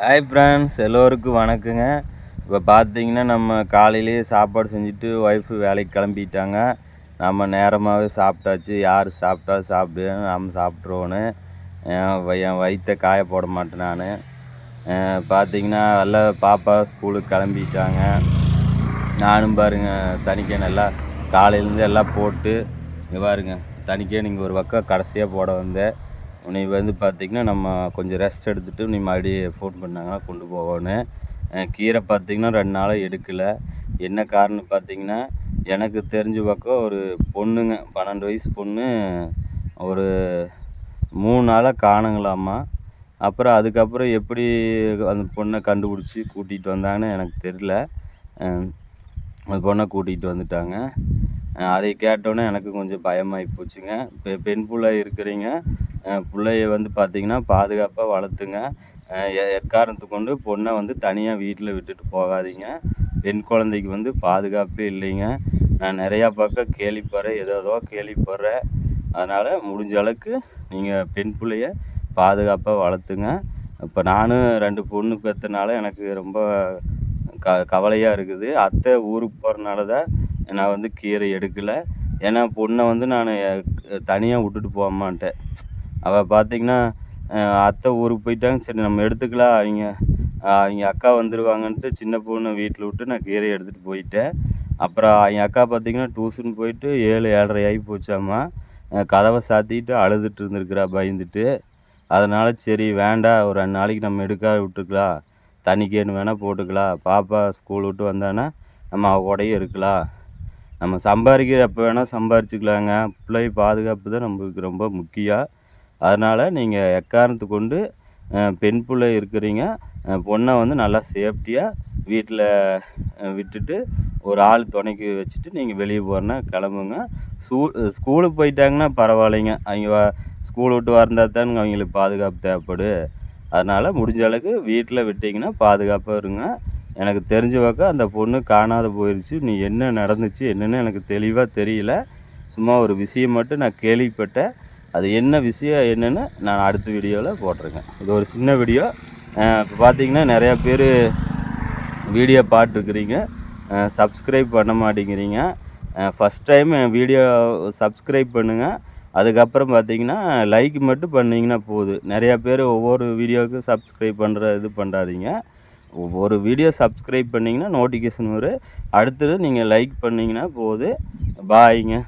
Hi friends எல்லோருக்கும் வணக்கங்க. இப்போ பார்த்தீங்கன்னா நம்ம காலையிலேயே சாப்பாடு செஞ்சுட்டு ஒய்ஃபு வேலைக்கு கிளம்பிட்டாங்க. நம்ம நேரமாகவே சாப்பிட்டாச்சு. யார் சாப்பிட்டாலும் சாப்பிடு நம்ம சாப்பிட்ருவோன்னு என் என் வயிற்ற காய போட மாட்டேன் நான். பார்த்தீங்கன்னா நல்லா பாப்பா ஸ்கூலுக்கு கிளம்பிட்டாங்க. நானும் பாருங்க தனிக்கே நல்லா காலையிலேருந்து எல்லாம் போட்டு இங்கே பாருங்க தனிக்கே நீங்கள் ஒரு பக்கம் கடைசியாக போட வந்தேன். உன்னை வந்து பார்த்திங்கன்னா நம்ம கொஞ்சம் ரெஸ்ட் எடுத்துகிட்டு நீ மறுபடியும் ஃபோன் பண்ணாங்கன்னா கொண்டு போகணும். கீரை பார்த்திங்கன்னா ரெண்டு நாளாக எடுக்கலை. என்ன காரணம் பார்த்திங்கன்னா எனக்கு தெரிஞ்ச பக்கம் ஒரு பொண்ணுங்க பன்னெண்டு வயசு பொண்ணு ஒரு மூணு நாளாக காணுங்களாம்மா. அப்புறம் அதுக்கப்புறம் எப்படி அந்த பொண்ணை கண்டுபிடிச்சி கூட்டிகிட்டு வந்தாங்கன்னு எனக்கு தெரில அந்த பொண்ணை கூட்டிகிட்டு வந்துட்டாங்க. அதை கேட்டோன்னே எனக்கு கொஞ்சம் பயமாகி போச்சுங்க. இப்போ பெண் பிள்ளை இருக்கிறீங்க. பிள்ளைய வந்து பார்த்திங்கன்னா பாதுகாப்பாக வளர்த்துங்க. எ- எக்காரணத்தை கொண்டு பொண்ணை வந்து தனியாக வீட்டில் விட்டுட்டு போகாதீங்க. பெண் குழந்தைக்கு வந்து பாதுகாப்பே இல்லைங்க. நான் நிறையா பக்கம் கேள்விப்படுறேன் ஏதோ ஏதோ கேள்விப்படுறேன். அதனால் முடிஞ்ச அளவுக்கு நீங்கள் பெண் பிள்ளைய பாதுகாப்பாக வளர்த்துங்க. இப்போ நானும் ரெண்டு பொண்ணு பெற்றனால எனக்கு ரொம்ப க கவலையாக இருக்குது. அத்தை ஊருக்கு போகிறனால தான் நான் வந்து கீரை எடுக்கலை. ஏன்னா பொண்ணை வந்து நான் தனியாக விட்டுட்டு போக மாட்டேன். அவள் பார்த்திங்கன்னா அத்தை ஊருக்கு போயிட்டாங்க. சரி நம்ம எடுத்துக்கலாம். அவங்க அவங்க அக்கா வந்துடுவாங்கன்ட்டு சின்ன பொண்ணு வீட்டில் விட்டு நான் கீரையை எடுத்துகிட்டு போயிட்டேன். அப்புறம் அவங்க அக்கா பார்த்திங்கன்னா டியூஷன் போயிட்டு ஏழு ஏழரை ஆகி போச்சாம்மா கதவை சாத்திட்டு அழுதுட்டு இருந்திருக்கிறா பயந்துட்டு. அதனால் சரி வேண்டாம் ஒரு ரெண்டு நாளைக்கு நம்ம எடுக்காத விட்டுக்கலாம் தண்ணி கேன்னு வேணால் போட்டுக்கலாம். பாப்பா ஸ்கூல் விட்டு வந்தானா நம்ம அவ கூடயே இருக்கலாம். நம்ம சம்பாதிக்கிற எப்போ வேணால் சம்பாரிச்சுக்கலாங்க. பிள்ளை பாதுகாப்பு தான் நம்மளுக்கு ரொம்ப முக்கியம். அதனால் நீங்கள் எக்காரணத்து கொண்டு பெண் பிள்ளை இருக்கிறீங்க பொண்ணை வந்து நல்லா சேஃப்டியாக வீட்டில் விட்டுட்டு ஒரு ஆள் துணைக்கு வச்சுட்டு நீங்கள் வெளியே போகிறனா கிளம்புங்க. ஸ்கூ ஸ்கூலுக்கு போயிட்டாங்கன்னா பரவாயில்லைங்க. அவங்க வ- ஸ்கூல் விட்டு வந்தால் தானுங்க அவங்களுக்கு பாதுகாப்பு தேவைப்படு. அதனால் முடிஞ்ச அளவுக்கு வீட்டில் விட்டிங்கன்னா பாதுகாப்பாக இருங்க. எனக்கு தெரிஞ்ச பக்கம் அந்த பொண்ணு காணாத போயிடுச்சு நீ என்ன நடந்துச்சு என்னன்னு எனக்கு தெளிவாக தெரியல. சும்மா ஒரு விஷயம் மட்டும் நான் கேள்விப்பட்டேன். அது என்ன விஷயம் என்னன்னு நான் அடுத்த வீடியோவில் போட்டிருக்கேன். இது ஒரு சின்ன வீடியோ. இப்போ பார்த்தீங்கன்னா நிறையா பேர் வீடியோ பார்த்துருக்குறீங்க. சப்ஸ்கிரைப் பண்ண மாட்டேங்கிறீங்க. ஃபஸ்ட் டைம் என் வீடியோ சப்ஸ்கிரைப் பண்ணுங்கள் அதுக்கப்புறம் பார்த்தீங்கன்னா லைக் மட்டும் பண்ணிங்கன்னா போதும் நிறையா பேர் ஒவ்வொரு வீடியோவுக்கும் சப்ஸ்கிரைப் பண்ணுற இது பண்ணாதீங்க. ஒவ்வொரு வீடியோ சப்ஸ்கிரைப் பண்ணிங்கன்னா நோட்டிஃபிகேஷன் வரும். அடுத்தது நீங்கள் லைக் பண்ணிங்கன்னா போதும் பாய்ங்க